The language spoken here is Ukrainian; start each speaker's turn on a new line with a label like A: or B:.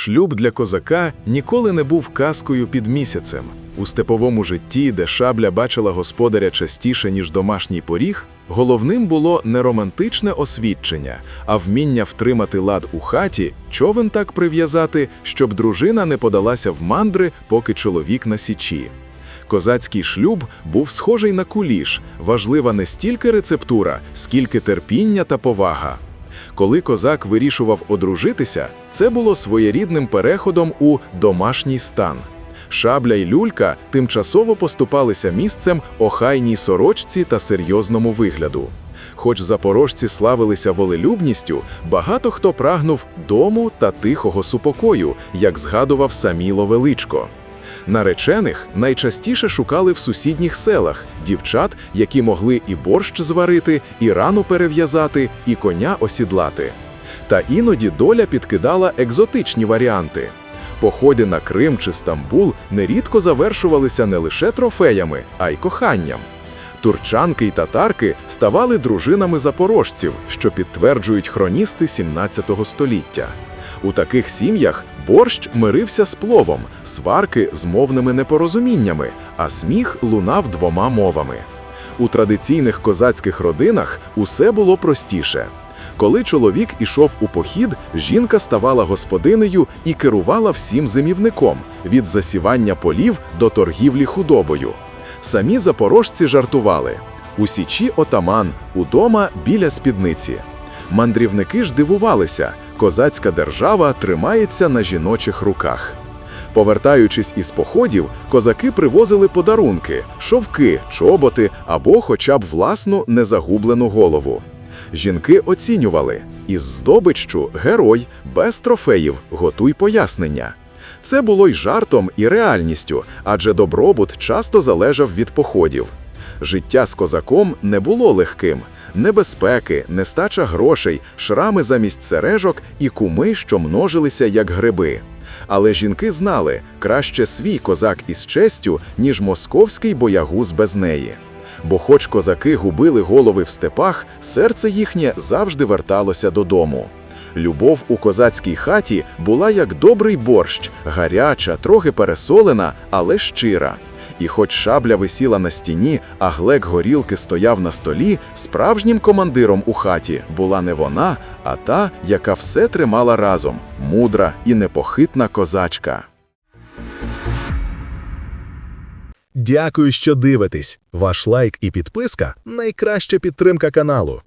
A: Шлюб для козака ніколи не був казкою під місяцем. У степовому житті, де шабля бачила господаря частіше, ніж домашній поріг, головним було не романтичне освідчення, а вміння втримати лад у хаті, човен так прив'язати, щоб дружина не подалася в мандри, поки чоловік на січі. Козацький шлюб був схожий на куліш, важлива не стільки рецептура, скільки терпіння та повага. Коли козак вирішував одружитися, це було своєрідним переходом у домашній стан. Шабля й люлька тимчасово поступалися місцем охайній сорочці та серйозному вигляду. Хоч запорожці славилися волелюбністю, багато хто прагнув дому та тихого супокою, як згадував Саміло Величко. Наречених найчастіше шукали в сусідніх селах дівчат, які могли і борщ зварити, і рану перев'язати, і коня осідлати. Та іноді доля підкидала екзотичні варіанти. Походи на Крим чи Стамбул нерідко завершувалися не лише трофеями, а й коханням. Турчанки й татарки ставали дружинами запорожців, що підтверджують хроністи 17 століття. У таких сім'ях борщ мирився з пловом, сварки з мовними непорозуміннями, а сміх лунав двома мовами. У традиційних козацьких родинах усе було простіше. Коли чоловік ішов у похід, жінка ставала господинею і керувала всім зимівником від засівання полів до торгівлі худобою. Самі запорожці жартували: у січі отаман, удома біля спідниці. Мандрівники ж дивувалися, козацька держава тримається на жіночих руках. Повертаючись із походів, козаки привозили подарунки, шовки, чоботи або хоча б власну незагублену голову. Жінки оцінювали із здобиччю герой, без трофеїв, готуй пояснення. Це було й жартом, і реальністю, адже добробут часто залежав від походів. Життя з козаком не було легким. Небезпеки, нестача грошей, шрами замість сережок і куми, що множилися як гриби. Але жінки знали, краще свій козак із честю, ніж московський боягуз без неї. Бо хоч козаки губили голови в степах, серце їхнє завжди верталося додому. Любов у козацькій хаті була як добрий борщ, гаряча, трохи пересолена, але щира. І хоч шабля висіла на стіні, а глек горілки стояв на столі, справжнім командиром у хаті була не вона, а та, яка все тримала разом мудра і непохитна козачка.
B: Дякую, що дивитесь. Ваш лайк і підписка найкраща підтримка каналу.